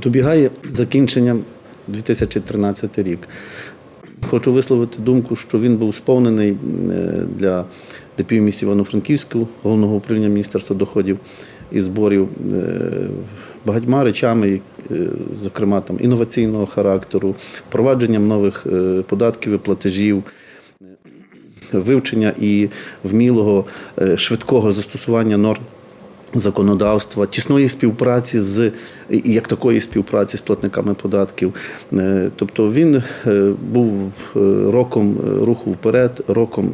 Добігає закінчення 2013 рік. Хочу висловити думку, що він був сповнений е, для ДПІ місті Івано-Франківську, головного управління Міністерства доходів і зборів е, багатьма речами, е, зокрема там інноваційного характеру, впровадженням нових податків і платежів вивчення і вмілого швидкого застосування норм. Законодавства, тісної співпраці з як такої співпраці з платниками податків. Е, Тобто він е, був е, роком руху вперед, роком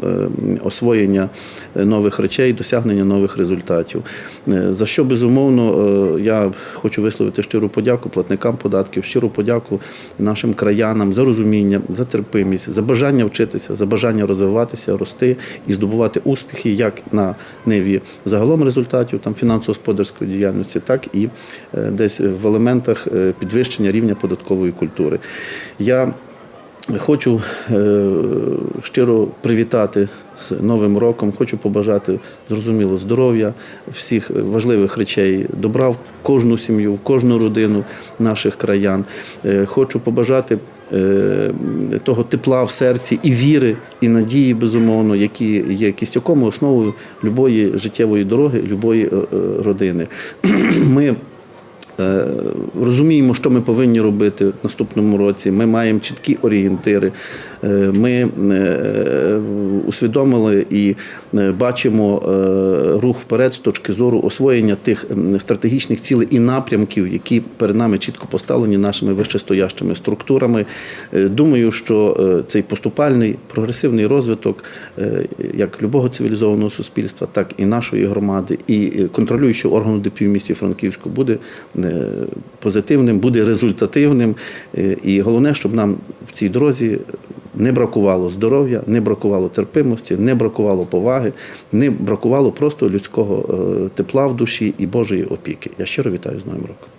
освоєння нових речей, досягнення нових результатів. За що безумовно я хочу висловити щиру подяку платникам податків, щиру подяку нашим краянам за розуміння, за терпимість, за бажання вчитися, за бажання розвиватися, рости і здобувати успіхи як на ниві загалом результатів там фінансово-господарської діяльності, так і е, десь в елементах е, підвищення рівня податкової культури. Я Хочу е, щиро привітати з Новим роком. Хочу побажати зрозуміло здоров'я, всіх важливих речей, добра в кожну сім'ю, в кожну родину наших краян. Е, Хочу побажати е, того тепла в серці і віри, і надії, безумовно, які є кістяком основою любої життєвої дороги, любої родини. Ми Розуміємо, що ми повинні робити в наступному році. Ми маємо чіткі орієнтири. Е, Ми е, усвідомили і е, бачимо е, рух вперед з точки зору освоєння тих стратегічних цілей і напрямків, які перед нами чітко поставлені нашими вищестоящими структурами. Е, Думаю, що цей поступальний прогресивний розвиток як любого цивілізованого суспільства, так і нашої громади, і контролюючого органу ДПІ місті Франківську буде позитивним, буде результативним. І головне, щоб нам в цій дорозі не бракувало здоров'я, не бракувало терпимості, не бракувало поваги, не бракувало просто людського е, тепла в душі і Божої опіки. Я щиро вітаю з Новим роком.